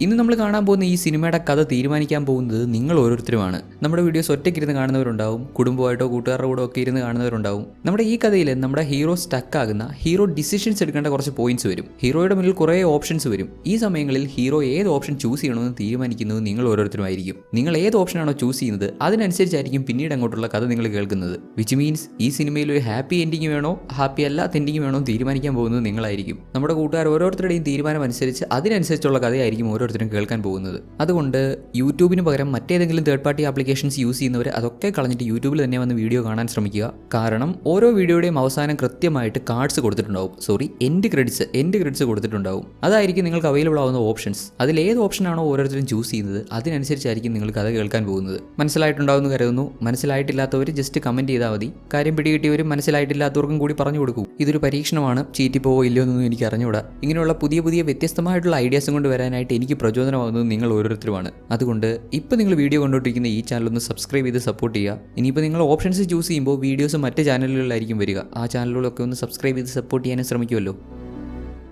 ഇന്ന് നമ്മൾ കാണാൻ പോകുന്ന ഈ സിനിമയുടെ കഥ തീരുമാനിക്കാൻ പോകുന്നത് നിങ്ങൾ ഓരോരുത്തരുമാണ്. നമ്മുടെ വീഡിയോസ് ഒറ്റയ്ക്കിരുന്ന് കാണുന്നവരുണ്ടാവും. കുടുംബമായിട്ടോ കൂട്ടുകാരുടെ കൂടെ ഒക്കെ ഇരുന്ന് കാണുന്നവരുണ്ടാവും. നമ്മുടെ ഈ കഥയിൽ നമ്മുടെ ഹീറോ സ്റ്റക്ക് ആകുന്ന ഹീറോ ഡിസിഷൻസ് എടുക്കേണ്ട കുറച്ച് പോയിന്റ്സ് വരും. ഹീറോയുടെ മുന്നിൽ കുറേ ഓപ്ഷൻസ് വരും. ഈ സമയങ്ങളിൽ ഹീറോ ഏത് ഓപ്ഷൻ ചൂസ് ചെയ്യണമെന്ന് തീരുമാനിക്കുന്നത് നിങ്ങൾ ഓരോരുത്തരുമായിരിക്കും. നിങ്ങൾ ഏത് ഓപ്ഷനാണോ ചൂസ് ചെയ്യുന്നത് അതിനനുസരിച്ചായിരിക്കും പിന്നീട് അങ്ങോട്ടുള്ള കഥ നിങ്ങൾ കേൾക്കുന്നത്. വിച്ച് മീൻസ് ഈ സിനിമയിൽ ഒരു ഹാപ്പി എൻഡിങ് വേണോ ഹാപ്പി അല്ലാത്ത എൻഡിങ് വേണോ തീരുമാനിക്കാൻ പോകുന്നത് നിങ്ങളായിരിക്കും. നമ്മുടെ കൂട്ടുകാർ ഓരോരുത്തരുടെയും തീരുമാനം അനുസരിച്ച് അതിനനുസരിച്ചുള്ള കഥയായിരിക്കും ഓരോരുത്തരും കേൾക്കാൻ പോകുന്നത്. അതുകൊണ്ട് യൂട്യൂബിന് പകരം മറ്റേതെങ്കിലും തേർഡ് പാർട്ടി ആപ്ലിക്കേഷൻസ് യൂസ് ചെയ്യുന്നവർ അതൊക്കെ കളഞ്ഞിട്ട് യൂട്യൂബിൽ തന്നെ വന്ന് വീഡിയോ കാണാൻ ശ്രമിക്കുക. കാരണം ഓരോ വീഡിയോയുടെയും അവസാനം കൃത്യമായിട്ട് കാർഡ്സ് കൊടുത്തിട്ടുണ്ടാവും. Sorry end credits end credits കൊടുത്തിട്ടുണ്ടാവും. അതായിരിക്കും നിങ്ങൾക്ക് അവൈലബിൾ ആവുന്ന ഓപ്ഷൻസ് അതിൽ ഏത് ഓപ്ഷനാണോ ഓരോരുത്തരും ചൂസ് ചെയ്യുന്നത് അതിനനുസരിച്ചായിരിക്കും നിങ്ങൾക്ക് കഥ കേൾക്കാൻ പോകുന്നത്. മനസ്സിലായിട്ടുണ്ടാവുമെന്ന് കരുതുന്നു. മനസ്സിലായിട്ടില്ലാത്തവർ ജസ്റ്റ് കമന്റ് ചെയ്താൽ മതി. കാര്യം പിടികിട്ടിയവരും മനസ്സിലായിട്ടില്ലാത്തവർക്കും കൂടി പറഞ്ഞു കൊടുക്കൂ. ഇതൊരു പരീക്ഷണമാണ്. ചീറ്റിപ്പോവോ ഇല്ലയോ എന്നൊന്നും എനിക്ക് അറിഞ്ഞുകൂടാ ഇങ്ങനെയുള്ള പുതിയ പുതിയ വ്യത്യസ്തമായിട്ടുള്ള ഐഡിയാസും കൊണ്ട് വരാനായിട്ട് എനിക്ക് പ്രചോദനമാകുന്നത് നിങ്ങൾ ഓരോരുത്തരുമാണ്. അതുകൊണ്ട് ഇപ്പോൾ നിങ്ങൾ വീഡിയോ കണ്ടുകൊണ്ടിരിക്കുന്ന ഈ ചാനൽ ഒന്ന് സബ്സ്ക്രൈബ് ചെയ്ത് സപ്പോർട്ട് ചെയ്യുക. ഇനിയിപ്പോൾ നിങ്ങൾ ഓപ്ഷൻസ് ചൂസ് ചെയ്യുമ്പോൾ വീഡിയോസ് മറ്റ് ചാനലുകളിലായിരിക്കും വരിക. ആ ചാനലുകളൊക്കെ ഒന്ന് സബ്സ്ക്രൈബ് ചെയ്ത് സപ്പോർട്ട് ചെയ്യാനും ശ്രമിക്കുമല്ലോ.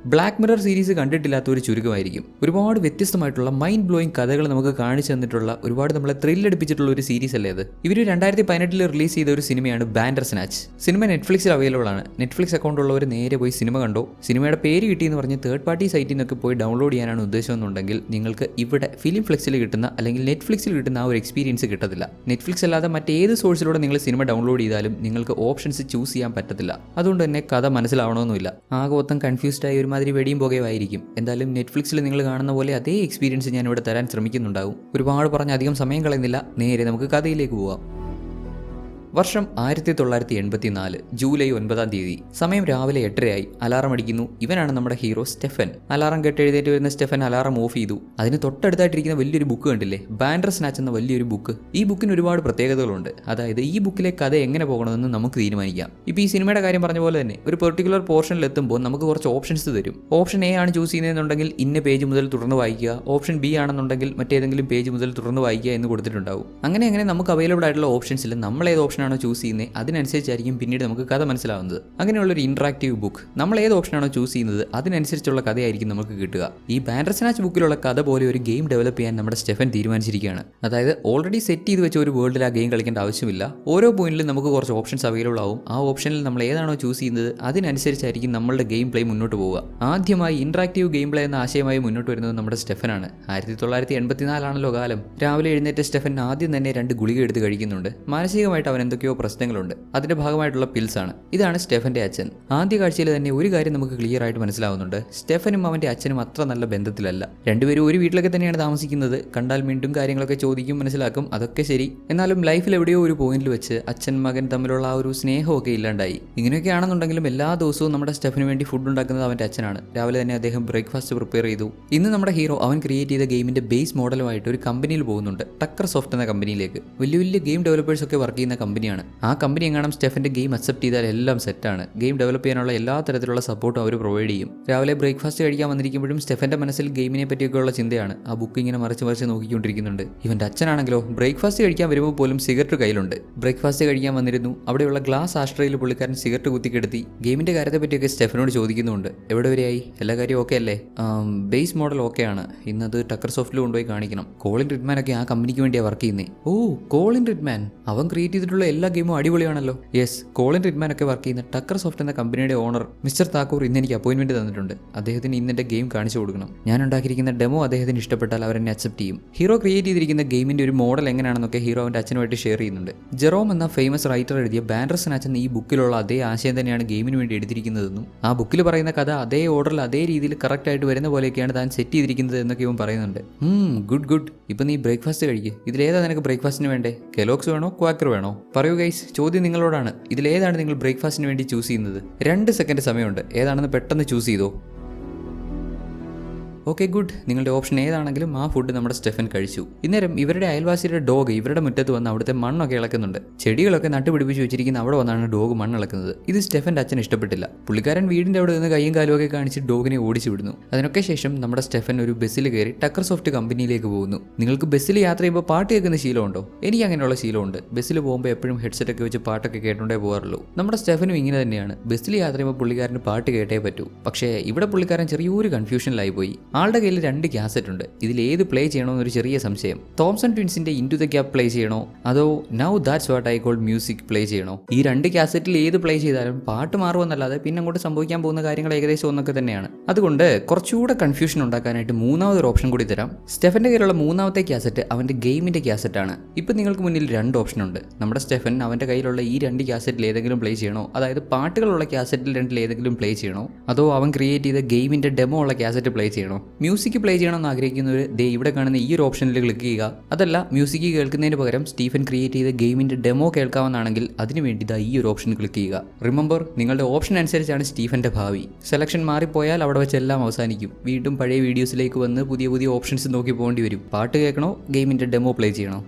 ബ്ലാക്ക് മിറർ സീരീസ് കണ്ടിട്ടില്ലാത്ത ഒരു ചുരുക്കമായിരിക്കും. ഒരുപാട് വ്യത്യസ്തമായിട്ടുള്ള മൈൻഡ് ബ്ലോയിങ് കഥകൾ നമുക്ക് കാണിച്ചു തന്നിട്ടുള്ള ഒരുപാട് നമ്മളെ ത്രില്ലടിപ്പിച്ചിട്ടുള്ള ഒരു സീരീസ് അല്ലേ അത്? ഇവർ രണ്ടായിരത്തി പതിനെട്ടിൽ റിലീസ് ചെയ്ത ഒരു സിനിമയാണ് ബാൻഡർ സ്നാച്ച് സിനിമ നെറ്റ്ഫ്ലിക്സിൽ അവൈലബിൾ ആണ്. നെറ്റ്ഫ്ലിക്സ് അക്കൗണ്ട് ഉള്ളവർ നേരെ പോയി സിനിമ കണ്ടോ? സിനിമയുടെ പേര് കിട്ടിയെന്ന് പറഞ്ഞ് തേർഡ് പാർട്ടി സൈറ്റിൽ നിന്നൊക്കെ പോയി ഡൗൺലോഡ് ചെയ്യാനാണ് ഉദ്ദേശമെന്നുണ്ടെങ്കിൽ നിങ്ങൾക്ക് ഇവിടെ ഫിലിം ഫ്ലെക്സിൽ കിട്ടുന്ന അല്ലെങ്കിൽ നെറ്റ്ഫ്ലിക്സിൽ കിട്ടുന്ന ആ ഒരു എക്സ്പീരിയൻസ് കിട്ടത്തില്ല. നെറ്റ്ഫ്ലിക്സ് അല്ലാതെ മറ്റേത് സോഴ്സിലൂടെ നിങ്ങൾ സിനിമ ഡൗൺലോഡ് ചെയ്താലും നിങ്ങൾക്ക് ഓപ്ഷൻസ് ചൂസ് ചെയ്യാൻ പറ്റത്തില്ല. അതുകൊണ്ട് തന്നെ കഥ മനസ്സിലാവണമെന്നില്ല ആകെ മൊത്തം കൺഫ്യൂസ്ഡ് ആയി ഒരുമാതിരി വെടിയും പുകയുമായിരിക്കും. എന്തായാലും നെറ്റ്ഫ്ലിക്സിൽ നിങ്ങൾ കാണുന്ന പോലെ അതേ എക്സ്പീരിയൻസ് ഞാൻ ഇവിടെ തരാൻ ശ്രമിക്കുന്നുണ്ടാവും. ഒരുപാട് പറഞ്ഞ് അധികം സമയം കളയുന്നില്ല. നേരെ നമുക്ക് കഥയിലേക്ക് പോവാം. വർഷം ആയിരത്തി തൊള്ളായിരത്തി എൺപത്തി നാല് ജൂലൈ ഒൻപതാം തീയതി. സമയം രാവിലെ എട്ടരയായി. അലാറം അടിക്കുന്നു. ഇവനാണ് നമ്മുടെ ഹീറോ സ്റ്റെഫൻ. അലാറം കെട്ടെഴുതേറ്റ് വരുന്ന സ്റ്റെഫൻ അലാറം ഓഫ് ചെയ്തു. അതിന് തൊട്ടടുത്തായിട്ടിരിക്കുന്ന വലിയൊരു ബുക്ക് കണ്ടില്ലേ? ബാൻഡർ സ്നാച്ച് എന്ന വലിയൊരു ബുക്ക്. ഈ ബുക്കിന് ഒരുപാട് പ്രത്യേകതകളുണ്ട്. അതായത് ഈ ബുക്കിലെ കഥ എങ്ങനെ പോകണമെന്ന് നമുക്ക് തീരുമാനിക്കാം. ഇപ്പോൾ ഈ സിനിമയുടെ കാര്യം പറഞ്ഞ പോലെ തന്നെ ഒരു പെർട്ടിക്കുലർ പോർഷനിൽ എത്തുമ്പോൾ നമുക്ക് കുറച്ച് ഓപ്ഷൻസ് തരും. ഓപ്ഷൻ എ ആണ് ചൂസ് ചെയ്യുന്നതെന്നുണ്ടെങ്കിൽ ഇന്ന പേജ് മുതൽ തുടർന്ന് വായിക്കുക. ഓപ്ഷൻ ബി ആണെന്നുണ്ടെങ്കിൽ മറ്റേതെങ്കിലും പേജ് മുതൽ തുടർന്ന് വായിക്കുക എന്ന് കൊടുത്തിട്ടുണ്ടാവും. അങ്ങനെ അങ്ങനെ നമുക്ക് അവൈലബിൾ ആയിട്ടുള്ള ഓപ്ഷൻസിൽ നമ്മൾ ഏത് ഓപ്ഷനാണോ ചൂസ് ചെയ്യുന്നത് അതിനനുസരിച്ചായിരിക്കും പിന്നീട് നമുക്ക് കഥ മനസ്സിലാവുന്നത്. അങ്ങനെയുള്ള ഒരു ഇൻട്രാക്റ്റീവ് ബുക്ക് നമ്മൾ ഏത് ഓപ്ഷനാണോ ചൂസ് ചെയ്യുന്നത് അതിനനുസരിച്ചുള്ള കഥയായിരിക്കും നമുക്ക് കിട്ടുക. ഈ ബാൻഡർസ്നാച്ച് ബുക്കിലുള്ള കഥ പോലെ ഒരു ഗെയിം ഡെവലപ്പ് ചെയ്യാൻ നമ്മുടെ സ്റ്റെഫൻ തീരുമാനിച്ചിരിക്കുകയാണ്. അതായത് ഓൾറെഡി സെറ്റ് ചെയ്ത് വെച്ച ഒരു വേൾഡിൽ ആ ഗെയിം കളിക്കേണ്ട ആവശ്യമില്ല. ഓരോ പോയിന്റിലും നമുക്ക് കുറച്ച് ഓപ്ഷൻസ് അവൈലബിൾ ആവും. ആ ഓപ്ഷനിൽ നമ്മൾ ഏതാണോ ചൂസ് ചെയ്യുന്നത് അതിനനുസരിച്ചായിരിക്കും നമ്മളുടെ ഗെയിം പ്ലേ മുന്നോട്ട് പോവുക. ആദ്യമായി ഇൻട്രാക്റ്റീവ് ഗെയിം പ്ലേ എന്ന ആശയമായി മുന്നോട്ട് വരുന്നത് നമ്മുടെ സ്റ്റെഫനാണ്. ആയിരത്തി തൊള്ളായിരത്തി എൺപത്തിനാലാണല്ലോ കാലം. രാവിലെ എഴുന്നേറ്റ സ്റ്റെഫൻ ആദ്യം തന്നെ രണ്ട് ഗുളിക എടുത്ത് കഴിക്കുന്നുണ്ട്. മാനസികമായിട്ട് അവൻ എന്തൊക്കെയോ പ്രശ്നങ്ങളുണ്ട്. അതിന്റെ ഭാഗമായിട്ടുള്ള പിൽസ് ആണ്. ഇതാണ് സ്റ്റെഫന്റെ അച്ഛൻ. ആദ്യ കാഴ്ചയിൽ തന്നെ ഒരു കാര്യം നമുക്ക് ക്ലിയർ ആയിട്ട് മനസ്സിലാവുന്നുണ്ട്. സ്റ്റെഫനും അവന്റെ അച്ഛനും അത്ര നല്ല ബന്ധത്തിലല്ല. രണ്ടുപേരും ഒരു വീട്ടിലൊക്കെ തന്നെയാണ് താമസിക്കുന്നത്. കണ്ടാൽ വീണ്ടും കാര്യങ്ങളൊക്കെ ചോദിക്കും മനസ്സിലാക്കും. അതൊക്കെ ശരി. എന്നാലും ലൈഫിൽ എവിടെയോ ഒരു പോയിന്റിൽ വെച്ച് അച്ഛൻ മകൻ തമ്മിലുള്ള ആ ഒരു സ്നേഹമൊക്കെ ഇല്ലാണ്ടായി. ഇങ്ങനെയൊക്കെ ആണെന്നുണ്ടെങ്കിലും എല്ലാ ദിവസവും നമ്മുടെ സ്റ്റെഫിന് വേണ്ടി ഫുഡ് ഉണ്ടാക്കുന്നത് അവന്റെ അച്ഛനാണ്. രാവിലെ തന്നെ അദ്ദേഹം ബ്രേക്ക്ഫാസ്റ്റ് പ്രിപ്പയർ ചെയ്തു. ഇന്ന് നമ്മുടെ ഹീറോ അവൻ ക്രിയേറ്റ് ചെയ്ത ഗെയിമിന്റെ ബേസ് മോഡലുമായിട്ട് ഒരു കമ്പനിയിൽ പോകുന്നുണ്ട്. ടക്കർ സോഫ്റ്റ് എന്ന കമ്പനിയിലേക്ക് വലിയ വലിയ ഗെയിം ഡെവലപ്പേഴ്സ് ഒക്കെ വർക്ക് ചെയ്യുന്ന കമ്പനിയാണ്. ആ കമ്പനി എങ്ങാനും സ്റ്റെഫിന്റെ ഗെയിം അക്സെപ്റ്റ് ചെയ്താൽ എല്ലാം സെറ്റാണ് ഗെയിം ഡെവലപ്പ് ചെയ്യാനുള്ള എല്ലാ തരത്തിലുള്ള സപ്പോർട്ടും അവർ പ്രൊവൈഡ് ചെയ്യും. രാവിലെ ബ്രേക്ക്ഫാസ്റ്റ് കഴിക്കാൻ വന്നിരിക്കുമ്പോഴും സ്റ്റെഫന്റെ മനസ്സിൽ ഗെയിമിനെ പറ്റിയൊക്കെയുള്ള ചിന്തയാണ്. ആ ബുക്ക് ഇങ്ങനെ മറിച്ച് മറിച്ച് നോക്കിക്കൊണ്ടിരിക്കുന്നുണ്ട്. ഇവന്റെ അച്ഛനാണെങ്കിലോ ബ്രേക്ക്ഫാസ്റ്റ് കഴിക്കാൻ വരുമ്പോൾ പോലും സിഗരറ്റ് കയ്യിലുണ്ട്. ബ്രേക്ക്ഫാസ്റ്റ് കഴിക്കാൻ വന്നിരുന്നു. അവിടെയുള്ള ഗ്ലാസ് ആശ്രയിൽ പുള്ളിക്കാരൻ സിഗരറ്റ് കുത്തിക്കെടുത്തി. ഗെയിമിന്റെ കാര്യത്തെ പറ്റിയൊക്കെ സ്റ്റെഫനോട് ചോദിക്കുന്നുണ്ട്. എവിടെ വരെയായി? എല്ലാ കാര്യവും ഓക്കെ അല്ലേ? ബേസ് മോഡൽ ഓക്കെ ആണ്. ഇന്നത് ടക്കർ സോഫ്റ്റിൽ കൊണ്ടുപോയി കാണിക്കണം. കോളിൻ റിഡ്മാൻ ഒക്കെ ആ കമ്പനിക്ക് വേണ്ടിയാണ് വർക്ക് ചെയ്യുന്നത് ഓ കോളിൻ റിഡ്മാൻ അവൻ ക്രിയേറ്റ് ചെയ്തിട്ടുള്ള എല്ലാ ഗെയിമും അടിപൊളിയാണല്ലോ. യെസ് കോളിൻ റിഡ്മാൻ ഒക്കെ വർക്ക് ചെയ്യുന്ന ടക്കർ സോഫ്റ്റ് എന്ന കമ്പനിയുടെ ഓണർ മിസ്റ്റർ താക്കൂർ ഇന്ന് എനിക്ക് അപ്പോയിന്റ്മെന്റ് തന്നിട്ടുണ്ട്. അദ്ദേഹത്തിന് ഇന്ന് എന്റെ ഗെയിം കാണിച്ചു കൊടുക്കണം. ഞാൻ ഉണ്ടാക്കിയിരിക്കുന്ന ഡെമോ അദ്ദേഹത്തിന് ഇഷ്ടപ്പെട്ടാൽ അവർ എന്നെ അക്സെപ്റ്റ് ചെയ്യും. ഹീറോ ക്രിയേറ്റ് ചെയ്തിരിക്കുന്ന ഗെയിമിന്റെ ഒരു മോഡൽ എങ്ങനെയാണെന്നൊക്കെ ഹീറോ അവന്റെ അച്ഛനുമായിട്ട് ഷെയർ ചെയ്യുന്നുണ്ട്. ജെറോം എന്ന ഫേമസ് റൈറ്റർ എഴുതിയ ബാൻഡർ സ്നാച്ച് എന്ന ഈ ബുക്കിലുള്ള അതേ ആശയം തന്നെയാണ് ഗെയിമിന് വേണ്ടി എടുത്തിരിക്കുന്നതെന്നും ആ ബുക്കിൽ പറയുന്ന കഥ അതേ ഓർഡറിൽ അതേ രീതിയിൽ കറക്റ്റ് ആയിട്ട് വരുന്ന പോലെയൊക്കെയാണ് താൻ സെറ്റ് ചെയ്തിരിക്കുന്നത് എന്നൊക്കെ ഇവൻ പറയുന്നുണ്ട്. ഗുഡ് ഗുഡ് ഇപ്പൊ നീ ബ്രേക്ക്ഫാസ്റ്റ് കഴിക്കുക ഇതിലേതാ നിനക്ക് ബ്രേക്ക്ഫാസ്റ്റിന് വേണ്ടേ? കെലോക്സ് വേണോ? ക്വാക്കർ വേണോ? പറയൂ ഗൈസ് ചോദ്യം നിങ്ങളോടാണ്. ഇതിലേതാണ് നിങ്ങൾ ബ്രേക്ക്ഫാസ്റ്റിന് വേണ്ടി ചൂസ് ചെയ്യുന്നത്? രണ്ട് സെക്കൻഡ് സമയമുണ്ട്. ഏതാണെന്ന് പെട്ടെന്ന് ചൂസ് ചെയ്തോ? ഓക്കെ ഗുഡ് നിങ്ങളുടെ ഓപ്ഷൻ ഏതാണെങ്കിലും ആ ഫുഡ് നമ്മുടെ സ്റ്റെഫൻ കഴിച്ചു. ഇന്നേരം ഇവരുടെ അയൽവാസിയുടെ ഡോഗ് ഇവരുടെ മുറ്റത്ത് വന്ന് അവിടുത്തെ മണ്ണൊക്കെ ഇളക്കുന്നുണ്ട്. ചെടികളൊക്കെ നട്ടുപിടിപ്പിച്ച് വെച്ചിരിക്കുന്ന അവിടെ വന്നാണ് ഡോഗ് മണ്ണ് ഇളക്കുന്നത്. ഇത് സ്റ്റെഫന്റെ അച്ഛൻ ഇഷ്ടപ്പെട്ടില്ല. പുള്ളിക്കാരൻ വീടിന്റെ അവിടെ നിന്ന് കൈയും കാലുമൊക്കെ കാണിച്ച് ഡോഗിനെ ഓടിച്ചു വിടുന്നു. അതിനൊക്കെ ശേഷം നമ്മുടെ സ്റ്റെഫൻ ഒരു ബസ്സിൽ കയറി ടക്കർ സോഫ്റ്റ് കമ്പനിയിലേക്ക് പോകുന്നു. നിങ്ങൾക്ക് ബസ്സിൽ യാത്ര ചെയ്യുമ്പോൾ പാട്ട് കേൾക്കുന്ന ശീലമുണ്ടോ? എനിക്ക് അങ്ങനെയുള്ള ശീലമുണ്ട്. ബസ്സിൽ പോകുമ്പോൾ എപ്പോഴും ഹെഡ്സെറ്റ് ഒക്കെ വെച്ച് പാട്ടൊക്കെ കേട്ടുകൊണ്ടേ പോകാറുള്ളൂ. നമ്മുടെ സ്റ്റെഫനും ഇങ്ങനെ തന്നെയാണ്. ബസ്സിൽ യാത്ര ചെയ്യുമ്പോൾ പുള്ളിക്കാരന് പാട്ട് കേട്ടേ പറ്റൂ. പക്ഷേ ഇവിടെ പുള്ളിക്കാരൻ ചെറിയൊരു കൺഫ്യൂഷനിലായി പോയി. ആളുടെ കയ്യിൽ രണ്ട് കാസറ്റ് ഉണ്ട്. ഇതിൽ ഏത് പ്ലേ ചെയ്യണമെന്നൊരു ചെറിയ സംശയം. തോംസൺ ട്വിൻസിന്റെ ഇന്റു ദ ഗ്യാപ്പ് പ്ലേ ചെയ്യണോ? അതോ now that's what I call music play ചെയ്യണോ? ഈ രണ്ട് കാസറ്റിൽ ഏത് പ്ലേ ചെയ്താലും പാട്ട് മാറുമെന്നല്ലാതെ പിന്നെ അങ്ങോട്ട് സംഭവിക്കാൻ പോകുന്ന കാര്യങ്ങൾ ഏകദേശം ഒന്നൊക്കെ തന്നെയാണ്. അതുകൊണ്ട് കുറച്ചുകൂടെ കൺഫ്യൂഷൻ ഉണ്ടാക്കാനായിട്ട് മൂന്നാമതൊരു ഓപ്ഷൻ കൂടി തരാം. സ്റ്റെഫന്റെ കയ്യിലുള്ള മൂന്നാമത്തെ കാസറ്റ് അവന്റെ ഗെയിമിന്റെ ക്യാസറ്റ് ആണ്. ഇപ്പം നിങ്ങൾക്ക് മുന്നിൽ രണ്ട് ഓപ്ഷൻ ഉണ്ട്. നമ്മുടെ സ്റ്റെഫൻ അവന്റെ കയ്യിലുള്ള ഈ രണ്ട് കാസറ്റിൽ ഏതെങ്കിലും പ്ലേ ചെയ്യണോ? അതായത് പാട്ടുകളുള്ള കാസറ്റിൽ രണ്ടിൽ ഏതെങ്കിലും പ്ലേ ചെയ്യണോ? അതോ അവൻ ക്രിയേറ്റ് ചെയ്ത ഗെയിമിന്റെ ഡെമോ ഉള്ള കാസറ്റ് പ്ലേ ചെയ്യണോ? മ്യൂസിക് പ്ലേ ചെയ്യണമെന്ന് ആഗ്രഹിക്കുന്നവർ ദേ ഇവിടെ കാണുന്ന ഈ ഒരു ഓപ്ഷനിൽ ക്ലിക്ക് ചെയ്യുക. അതല്ല മ്യൂസിക് കേൾക്കുന്നതിന് പകരം സ്റ്റീഫൻ ക്രിയേറ്റ് ചെയ്ത ഗെയിമിന്റെ ഡെമോ കേൾക്കാമെന്നാണെങ്കിൽ അതിനുവേണ്ടി ദാ ഈ ഒരു ഓപ്ഷൻ ക്ലിക്ക് ചെയ്യുക. റിമെമ്പർ നിങ്ങളുടെ ഓപ്ഷൻ അനുസരിച്ചാണ് സ്റ്റീഫന്റെ ഭാവി. സെലക്ഷൻ മാറിപ്പോയാൽ അവിടെ വെച്ചെല്ലാം അവസാനിക്കും. വീണ്ടും പഴയ വീഡിയോസിലേക്ക് വന്ന് പുതിയ പുതിയ ഓപ്ഷൻസ് നോക്കി പോകേണ്ടി വരും. പാട്ട് കേൾക്കണോ? ഗെയിമിന്റെ ഡെമോ പ്ലേ ചെയ്യണോ?